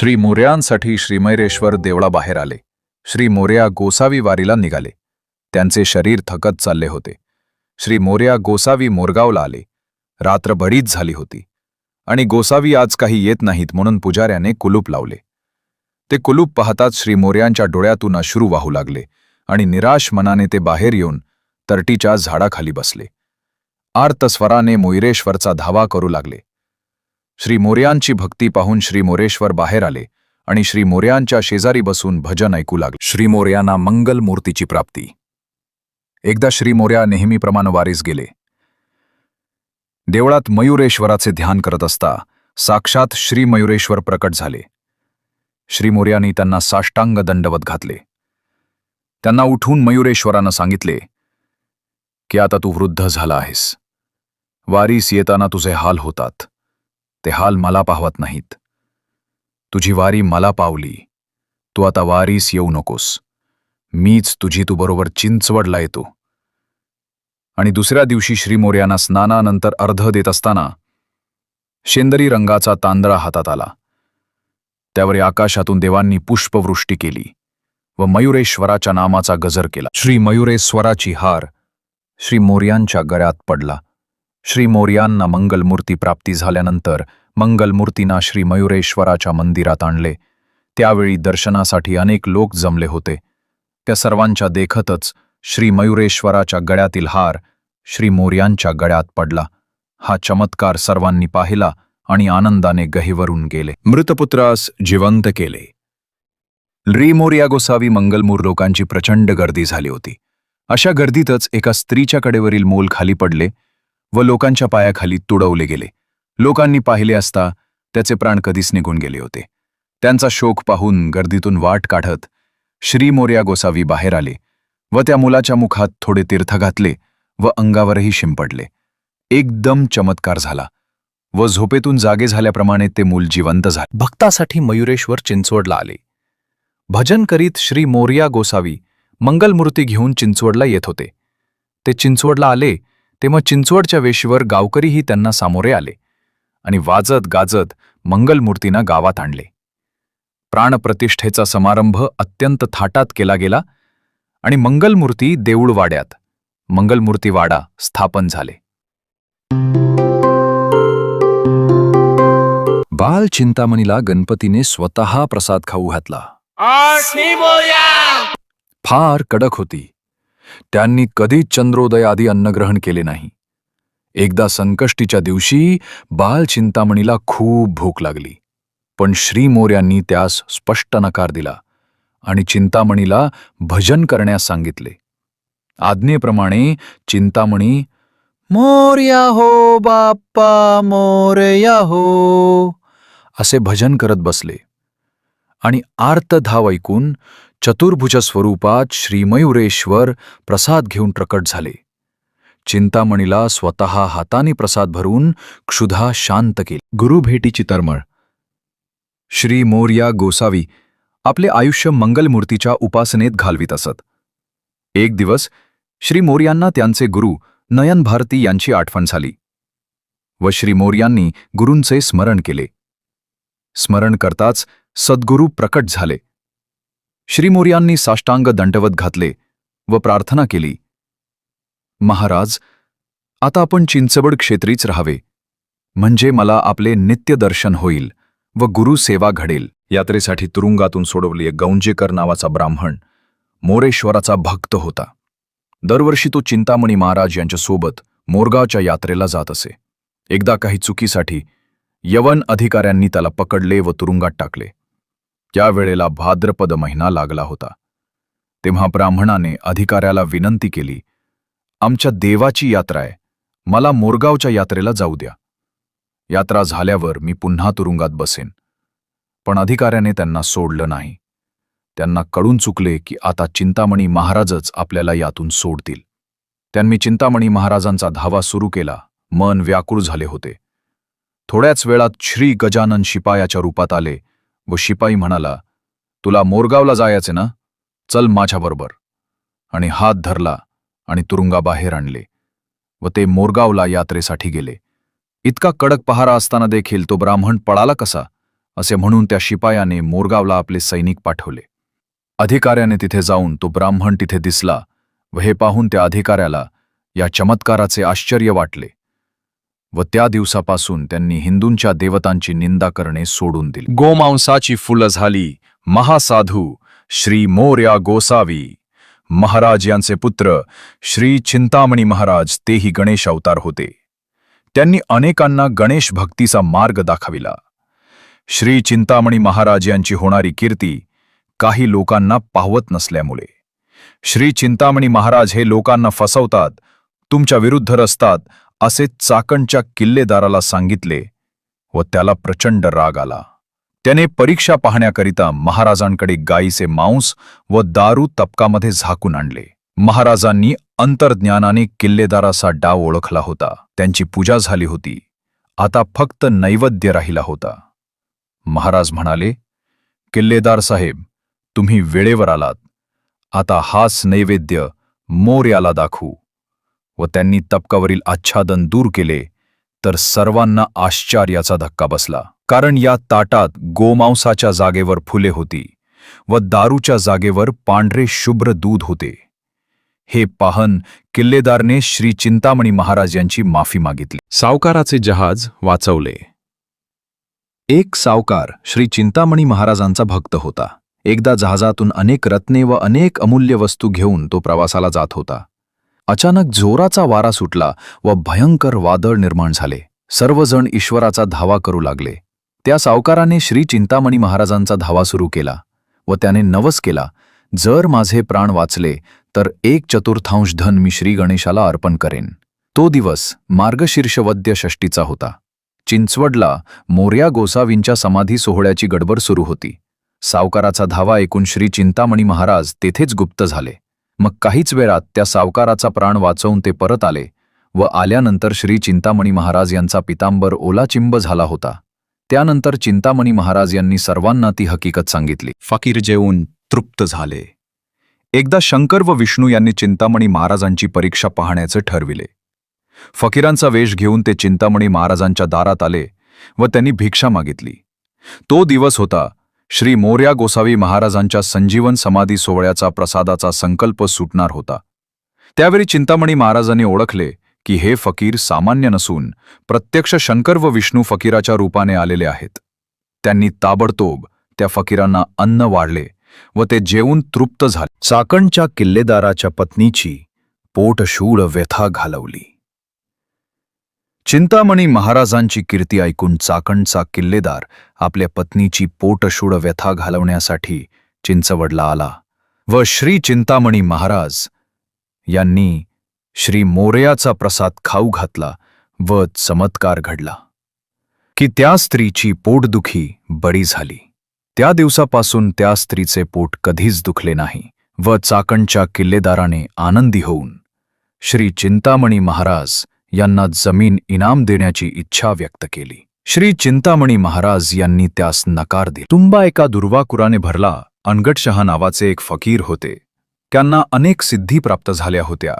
श्री मोर्यांसाठी श्रीमैरेश्वर देवळाबाहेर आले. श्री मोर्या गोसावी वारीला निघाले. त्यांचे शरीर थकत चालले होते. श्री मोर्या गोसावी मोरगावला आले. रात्र बरीच झाली होती. आणि गोसावी आज काही येत नाहीत म्हणून पुजाऱ्याने कुलूप लावले. ते कुलूप पाहताच श्री मोर्यांच्या डोळ्यातून अश्रू वाहू लागले आणि निराश मनाने ते बाहेर येऊन तरटीच्या झाडाखाली बसले. आर्तस्वराने मोयरेश्वरचा धावा करू लागले. श्री मोर्यांची भक्ती पाहून श्री मोरेश्वर बाहेर आले आणि श्री मोर्यांच्या शेजारी बसून भजन ऐकू लागले. श्री मोर्यांना मंगल मूर्तीची प्राप्ती. एकदा श्री मोर्या नेहमीप्रमाणे वारीस गेले. देवळात मयुरेश्वराचे ध्यान करत असता साक्षात श्री मयुरेश्वर प्रकट झाले. श्री मोर्यांनी त्यांना साष्टांग दंडवत घातले. त्यांना उठून मयुरेश्वरानं सांगितले की आता तू वृद्ध झाला आहेस. वारीस येताना तुझे हाल होतात. ते हाल मला पाहवत नाहीत. तुझी वारी मला पावली. तू आता वारीस येऊ नकोस. मीच तुझी तू बरोबर चिंचवडला येतो. आणि दुसऱ्या दिवशी श्रीमोर्यांना स्नानानंतर अर्ध देत असताना शेंदरी रंगाचा तांदळा हातात आला. त्यावर आकाशातून देवांनी पुष्पवृष्टी केली व मयुरेश्वराच्या नामाचा गजर केला. श्री मयुरेश्वराची हार श्री मोर्यांच्या गळ्यात पडला. श्री मोर्यांना मंगलमूर्ती प्राप्ती झाल्यानंतर मंगलमूर्तींना श्री मयुरेश्वराच्या मंदिरात आणले. त्यावेळी दर्शनासाठी अनेक लोक जमले होते. त्या सर्वांच्या देखतच श्री मयुरेश्वराच्या गळ्यातील हार श्री मोर्यांच्या गळ्यात पडला. हा चमत्कार सर्वांनी पाहिला आणि आनंदाने गहिवरून गेले. मृतपुत्रास जिवंत केले. री मोर्या गोसावी मंगलमूर लोकांची प्रचंड गर्दी झाली होती. अशा गर्दीतच एका स्त्रीच्या कडेवरील मोल खाली पडले. व लोकांच्या पायाखाली तुडवले गेले. लोकांनी पाहिले असता त्याचे प्राण कधीच निघून गेले होते. त्यांचा शोक पाहून गर्दीतून वाट काढत श्री मोर्या गोसावी बाहेर आले व त्या मुलाच्या मुखात थोडे तीर्थ घातले व अंगावरही शिंपडले. एकदम चमत्कार झाला व झोपेतून जागे झाल्याप्रमाणे ते मूल जिवंत झाले. भक्तासाठी मयुरेश्वर चिंचवडला आले. भजन करीत श्री मोर्या गोसावी मंगलमूर्ती घेऊन चिंचवडला येत होते. ते चिंचवडला आले तेव्हा चिंचवडच्या वेशीवर गावकरीही त्यांना सामोरे आले आणि वाजत गाजत मंगलमूर्तींना गावात आणले. प्राणप्रतिष्ठेचा समारंभ अत्यंत थाटात केला गेला आणि मंगलमूर्ती देऊळवाड्यात मंगलमूर्ती वाडा स्थापन झाले. बाल चिंतामणीला गणपतीने स्वतः प्रसाद खाऊ घातला. फार कडक होती. त्यांनी कधीच चंद्रोदय आदी अन्नग्रहण केले नाही. एकदा संकष्टीच्या दिवशी बाल चिंतामणीला खूप भूक लागली. पण श्रीमोर्यांनी त्यास स्पष्ट नकार दिला आणि चिंतामणीला भजन करण्यास सांगितले. आज्ञेप्रमाणे चिंतामणी मोर्या हो बाप्पा मोरया हो असे भजन करत बसले. आणि आर्तधाव ऐकून चतुर्भुज स्वरूपात श्रीमयुरेश्वर प्रसाद घेऊन प्रकट झाले. चिंतामणीला स्वतः हाताने प्रसाद भरून क्षुधा शांत केली. गुरुभेटीची तरमळ. श्री मोर्या गोसावी आपले आयुष्य मंगलमूर्तीच्या उपासनेत घालवीत असत. एक दिवस श्री मोर्यांना त्यांचे गुरु नयन भारती यांची आठवण झाली व श्री मोर्यांनी गुरूंचे स्मरण केले. स्मरण करताच सद्गुरू प्रकट झाले. श्रीमोर्यांनी साष्टांग दंडवत घातले व प्रार्थना केली. महाराज आता आपण चिंचवड क्षेत्रीच राहावे. म्हणजे मला आपले नित्य दर्शन होईल व गुरु सेवा घडेल. यात्रेसाठी तुरुंगातून सोडवले गौंजेकर नावाचा ब्राह्मण मोरेश्वराचा भक्त होता. दरवर्षी तो चिंतामणी महाराज यांच्यासोबत मोरगावच्या यात्रेला जात असे. एकदा काही चुकीसाठी यवन अधिकाऱ्यांनी त्याला पकडले व तुरुंगात टाकले. त्यावेळेला भाद्रपद महिना लागला होता तेव्हा ब्राह्मणाने अधिकाऱ्याला विनंती केली आमच्या देवाची यात्रा आहे मला मोरगावच्या यात्रेला जाऊ द्या. यात्रा झाल्यावर मी पुन्हा तुरुंगात बसेन. पण अधिकाऱ्याने त्यांना सोडलं नाही. त्यांना कळून चुकले की आता चिंतामणी महाराजच आपल्याला यातून सोडतील. त्यांनी चिंतामणी महाराजांचा धावा सुरू केला मन व्याकुळ झाले होते. थोड्याच वेळात श्री गजानन शिपायाच्या रूपात आले व शिपाई म्हणाला तुला मोरगावला जायचे ना? चल माझ्याबरोबर. आणि हात धरला आणि तुरुंगाबाहेर आणले व ते मोरगावला यात्रेसाठी गेले. इतका कडक पहारा असताना देखील तो ब्राह्मण पळाला कसा? असे म्हणून त्या शिपायाने मोरगावला आपले सैनिक पाठवले. अधिकाऱ्याने तिथे जाऊन तो ब्राह्मण तिथे दिसला व हे पाहून त्या अधिकाऱ्याला या चमत्काराचे आश्चर्य वाटले. व त्या दिवसापासून त्यांनी हिंदूंच्या देवतांची निंदा करणे सोडून दिली. गोमांसाची फुलं झाली. महासाधू श्री मोर्या गोसावी. महाराज यांचे पुत्र श्री चिंतामणी महाराज तेही गणेश अवतार होते. त्यांनी अनेकांना गणेश भक्तीचा मार्ग दाखविला. श्री चिंतामणी महाराज यांची होणारी कीर्ती काही लोकांना पाहवत नसल्यामुळे. श्री चिंतामणी महाराज हे लोकांना फसवतात तुमच्या विरुद्ध रस्तात असे चाकणच्या किल्लेदाराला सांगितले व त्याला प्रचंड राग आला. त्याने परीक्षा पाहण्याकरिता महाराजांकडे गायीचे मांस व दारू तपकामध्ये झाकून आणले. महाराजांनी अंतर्ज्ञानाने किल्लेदाराचा डाव ओळखला होता. त्यांची पूजा झाली होती. आता फक्त नैवेद्य राहिला होता. महाराज म्हणाले किल्लेदार साहेब तुम्ही वेळेवर आलात. आता हाच नैवेद्य मोर्याला दाखवू. व त्यांनी तपकावरील आच्छादन दूर केले तर सर्वांना आश्चर्याचा धक्का बसला. कारण या ताटात गोमांसाच्या जागेवर फुले होती व दारूच्या जागेवर पांढरे शुभ्र दूध होते. हे पाहन किल्लेदारने श्री चिंतामणी महाराज यांची माफी मागितली. सावकाराचे जहाज वाचवले. एक सावकार श्री चिंतामणी महाराजांचा भक्त होता. एकदा जहाजातून अनेक रत्ने व अनेक अमूल्य वस्तू घेऊन तो प्रवासाला जात होता. अचानक जोराचा वारा सुटला व भयंकर वादळ निर्माण झाले. सर्वजण ईश्वराचा धावा करू लागले. त्या सावकाराने श्री चिंतामणी महाराजांचा धावा सुरू केला व त्याने नवस केला जर माझे प्राण वाचले तर एक चतुर्थांश धन मी श्री गणेशाला अर्पण करेन. तो दिवस मार्गशीर्षवद्य षष्टीचा होता. चिंचवडला मोर्या गोसावींच्या समाधी सोहळ्याची गडबड सुरू होती. सावकाराचा धावा ऐकून श्री चिंतामणी महाराज तेथेच गुप्त झाले. मग काहीच वेळात त्या सावकाराचा प्राण वाचवून ते परत आले व आल्यानंतर श्री चिंतामणी महाराज यांचा पितांबर ओलाचिंब झाला होता. त्यानंतर चिंतामणी महाराज यांनी सर्वांना ती हकीकत सांगितली. फकीर जेवून तृप्त झाले. एकदा शंकर व विष्णू यांनी चिंतामणी महाराजांची परीक्षा पाहण्याचे ठरविले. फकीरांचा वेश घेऊन ते चिंतामणी महाराजांच्या दारात आले व त्यांनी भिक्षा मागितली. तो दिवस होता श्री मोर्या गोसावी महाराजांच्या संजीवन समाधी सोहळ्याचा प्रसादाचा संकल्प सुटणार होता. त्यावेळी चिंतामणी महाराजांनी ओळखले की हे फकीर सामान्य नसून प्रत्यक्ष शंकर व विष्णू फकीराच्या रूपाने आलेले आहेत. त्यांनी ताबडतोब त्या फकीरांना अन्न वाढले व ते जेवून तृप्त झाले. चाकणच्या किल्लेदाराच्या पत्नीची पोटशूळ व्यथा घालवली. चिंतामणी महाराजांची कीर्ती ऐकून चाकणचा किल्लेदार आपल्या पत्नीची पोटशूळ व्यथा घालवण्यासाठी चिंचवडला आला व श्री चिंतामणी महाराज यांनी श्री मोरयाचा प्रसाद खाऊ घातला व चमत्कार घडला की त्या स्त्रीची पोटदुखी बरी झाली. त्या दिवसापासून त्या स्त्रीचे पोट कधीच दुखले नाही व चाकणच्या किल्लेदाराने आनंदी होऊन श्री चिंतामणी महाराज यांना जमीन इनाम देण्याची इच्छा व्यक्त केली. श्री चिंतामणी महाराज यांनी त्यास नकार दिला. तुंबा एका दुर्वाकुराने भरला. अनगटशहा नावाचे एक फकीर होते. त्यांना अनेक सिद्धी प्राप्त झाल्या होत्या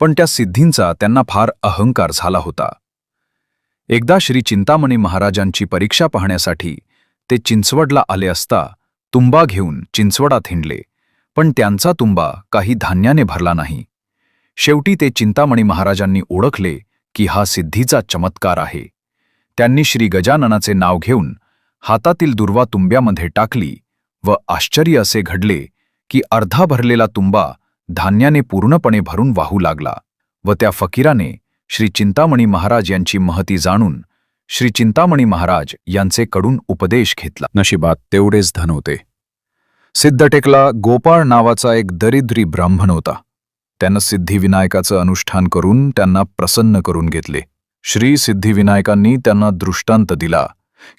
पण त्या सिद्धींचा त्यांना फार अहंकार झाला होता. एकदा श्री चिंतामणी महाराजांची परीक्षा पाहण्यासाठी ते चिंचवडला आले असता तुंबा घेऊन चिंचवडात हिंडले पण त्यांचा तुंबा काही धान्याने भरला नाही. शेवटी ते चिंतामणी महाराजांनी ओळखले की हा सिद्धीचा चमत्कार आहे. त्यांनी श्री गजाननाचे नाव घेऊन हातातील दुर्वा तुंब्यामध्ये टाकली व आश्चर्य असे घडले की अर्धा भरलेला तुंबा धान्याने पूर्णपणे भरून वाहू लागला व त्या फकीराने श्री चिंतामणी महाराज यांची महती जाणून श्री चिंतामणी महाराज यांचे कडून उपदेश घेतला. नशिबात तेवढेच धन होते. सिद्धटेकला गोपाळ नावाचा एक दरिद्री ब्राह्मण होता. त्यानं सिद्धिविनायकाचं अनुष्ठान करून त्यांना प्रसन्न करून घेतले. श्री सिद्धिविनायकांनी त्यांना दृष्टांत दिला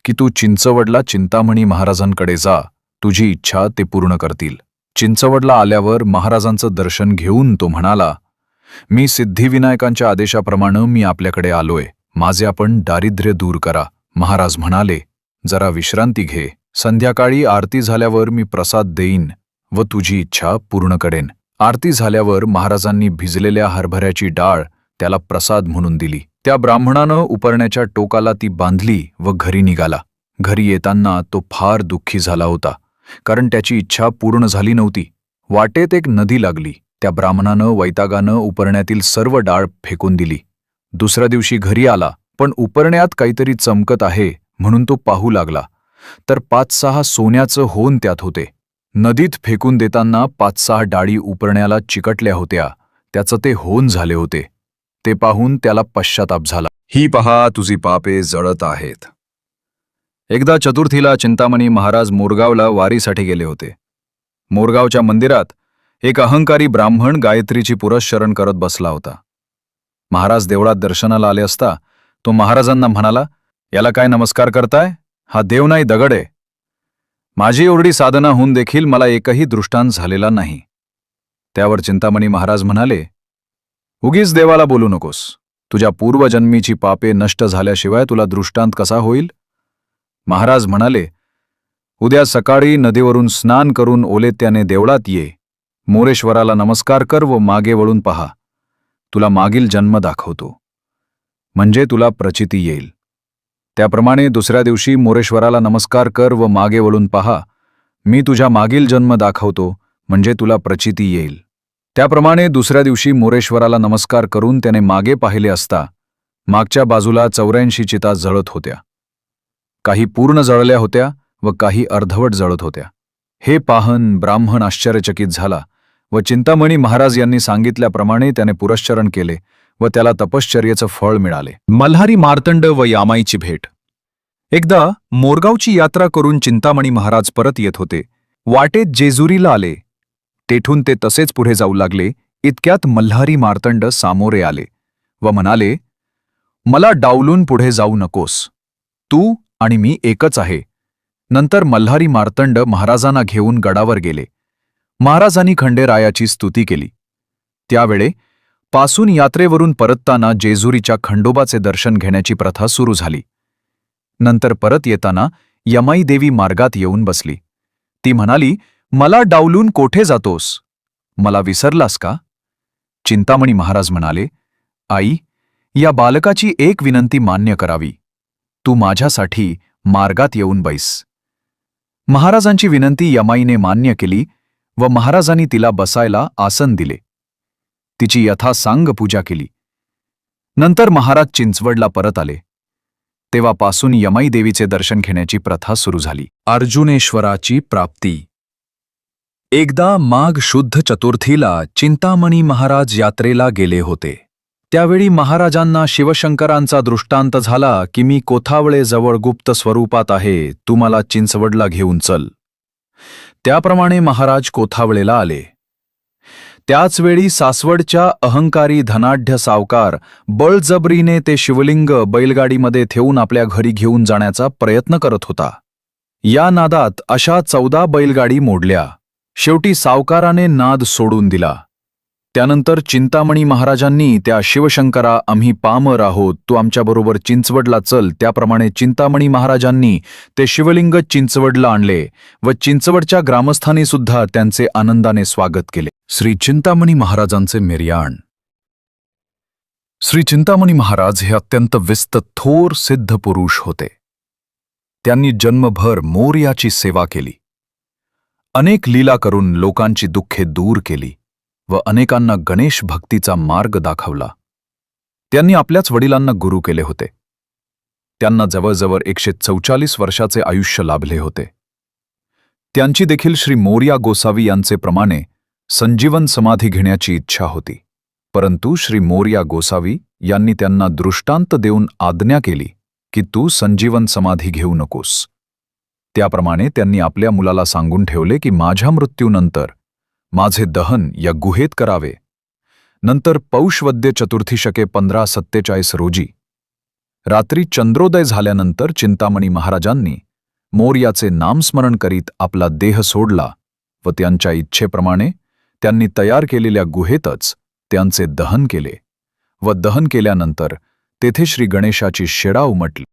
की तू चिंचवडला चिंतामणी महाराजांकडे जा तुझी इच्छा ते पूर्ण करतील. चिंचवडला आल्यावर महाराजांचं दर्शन घेऊन तो म्हणाला मी सिद्धिविनायकांच्या आदेशाप्रमाणे मी आपल्याकडे आलोय. माझे आपण दारिद्र्य दूर करा. महाराज म्हणाले जरा विश्रांती घे. संध्याकाळी आरती झाल्यावर मी प्रसाद देईन व तुझी इच्छा पूर्ण करेन. आरती झाल्यावर महाराजांनी भिजलेल्या हरभऱ्याची डाळ त्याला प्रसाद म्हणून दिली. त्या ब्राह्मणानं उपरण्याच्या टोकाला ती बांधली व घरी निघाला. घरी येताना तो फार दुःखी झाला होता कारण त्याची इच्छा पूर्ण झाली नव्हती. वाटेत एक नदी लागली. त्या ब्राह्मणानं वैतागानं उपरण्यातील सर्व डाळ फेकून दिली. दुसऱ्या दिवशी घरी आला पण उपरण्यात काहीतरी चमकत आहे म्हणून तो पाहू लागला. तर पाच सहा सोन्याचं होन त्यात होते. नदीत फेकून देताना पाच सहा डाळी उपरण्याला चिकटल्या होत्या. त्याचं ते होन झाले होते. ते पाहून त्याला पश्चाताप झाला. ही पहा तुझी पापे जळत आहेत. एकदा चतुर्थीला चिंतामणी महाराज मोरगावला वारीसाठी गेले होते. मोरगावच्या मंदिरात एक अहंकारी ब्राह्मण गायत्रीची पुरस्चरण करत बसला होता. महाराज देवळात दर्शनाला आले असता तो महाराजांना म्हणाला याला काय नमस्कार करताय? हा देव नाही दगड आहे. माझी एवढी साधना होऊन देखील मला एकही दृष्टांत झालेला नाही. त्यावर चिंतामणी महाराज म्हणाले उगीच देवाला बोलू नकोस. तुझ्या पूर्वजन्मीची पापे नष्ट झाल्याशिवाय तुला दृष्टांत कसा होईल? महाराज म्हणाले उद्या सकाळी नदीवरून स्नान करून ओलेत्याने देवळात ये. मोरेश्वराला नमस्कार कर व मागे वळून पहा. तुला मागील जन्म दाखवतो. म्हणजे तुला प्रचिती येईल. त्याप्रमाणे दुसऱ्या दिवशी मोरेश्वराला नमस्कार कर व मागे वळून पहा. मी तुझ्या मागील जन्म दाखवतो म्हणजे तुला प्रचिती येईल. त्याप्रमाणे दुसऱ्या दिवशी मोरेश्वराला नमस्कार करून त्याने मागे पाहिले असता मागच्या बाजूला चौऱ्याऐंशी चिता जळत होत्या. काही पूर्ण जळल्या होत्या व काही अर्धवट जळत होत्या. हे पाहन ब्राह्मण आश्चर्यचकित झाला व चिंतामणी महाराज यांनी सांगितल्याप्रमाणे त्याने पुरश्चरण केले व त्याला तपश्चर्येचं फळ मिळाले. मल्हारी मार्तंड व यामाईची भेट. एकदा मोरगावची यात्रा करून चिंतामणी महाराज परत येत होते. वाटेत जेजुरीला आले. तेथून ते तसेच पुढे जाऊ लागले. इतक्यात मल्हारी मार्तंड सामोरे आले व म्हणाले मला डावलून पुढे जाऊ नकोस. तू आणि मी एकच आहे. नंतर मल्हारी मार्तंड महाराजांना घेऊन गडावर गेले. महाराजांनी खंडेरायाची स्तुती केली. त्यावेळे पासून यात्रेवरून परतताना जेजुरीच्या खंडोबाचे दर्शन घेण्याची प्रथा सुरू झाली. नंतर परत येताना यमाई देवी मार्गात येऊन बसली. ती म्हणाली मला डावलून कोठे जातोस? मला विसरलास का? चिंतामणी महाराज म्हणाले आई या बालकाची एक विनंती मान्य करावी. तू माझ्यासाठी मार्गात येऊन बैस. महाराजांची विनंती यमाईने मान्य केली व महाराजांनी तिला बसायला आसन दिले. तिची यथासांग पूजा केली. नंतर महाराज चिंचवडला परत आले. तेव्हापासून यमाई देवीचे दर्शन घेण्याची प्रथा सुरू झाली. अर्जुनेश्वराची प्राप्ती. एकदा माघ शुद्ध चतुर्थीला चिंतामणी महाराज यात्रेला गेले होते. त्यावेळी महाराजांना शिवशंकरांचा दृष्टांत झाला की मी कोथावळेजवळ गुप्त स्वरूपात आहे तू मला चिंचवडला घेऊन चल. त्याप्रमाणे महाराज कोथावळेला आले. त्याचवेळी सासवडच्या अहंकारी धनाढ्य सावकार बळजबरीने ते शिवलिंग बैलगाडीमध्ये ठेवून आपल्या घरी घेऊन जाण्याचा प्रयत्न करत होता. या नादात अशा चौदा बैलगाडी मोडल्या. शेवटी सावकाराने नाद सोडून दिला. त्यानंतर चिंतामणी महाराजांनी त्या शिवशंकरा आम्ही पामर आहोत तू आमच्याबरोबर चिंचवडला चल. त्याप्रमाणे चिंतामणी महाराजांनी ते शिवलिंग चिंचवडला आणले व चिंचवडच्या ग्रामस्थांनी सुद्धा त्यांचे आनंदाने स्वागत केले. श्री चिंतामणी महाराजांचे मिर्याण श्री चिंतामणी महाराज हे अत्यंत विस्त थोर सिद्ध पुरुष होते. त्यांनी जन्मभर मोर्याची सेवा केली. अनेक लीला करून लोकांची दुःखे दूर केली व अनेकांना गणेश भक्तीचा मार्ग दाखवला. त्यांनी आपल्याच वडिलांना गुरु केले होते. त्यांना जवळजवळ एकशे चौचाळीस वर्षाचे आयुष्य लाभले होते. त्यांची देखील श्री मोर्या गोसावी यांचे प्रमाणे संजीवन समाधी घेण्याची इच्छा होती. परंतु श्री मोर्या गोसावी यांनी त्यांना दृष्टांत देऊन आज्ञा केली की तू संजीवन समाधी घेऊ नकोस. त्याप्रमाणे त्यांनी आपल्या मुलाला सांगून ठेवले की माझ्या मृत्यूनंतर माझे दहन या गुहेत करावे. नंतर पौषवद्य चतुर्थी शके पंधरा सत्तेचाळीस रोजी. रात्री चंद्रोदय झाल्यानंतर चिंतामणी महाराजांनी मोर्याचे नामस्मरण करीत आपला देह सोडला व त्यांच्या इच्छेप्रमाणे त्यांनी तयार केलेल्या गुहेतच त्यांचे दहन केले व दहन केल्यानंतर तेथे श्री गणेशाची शेडा उमटली.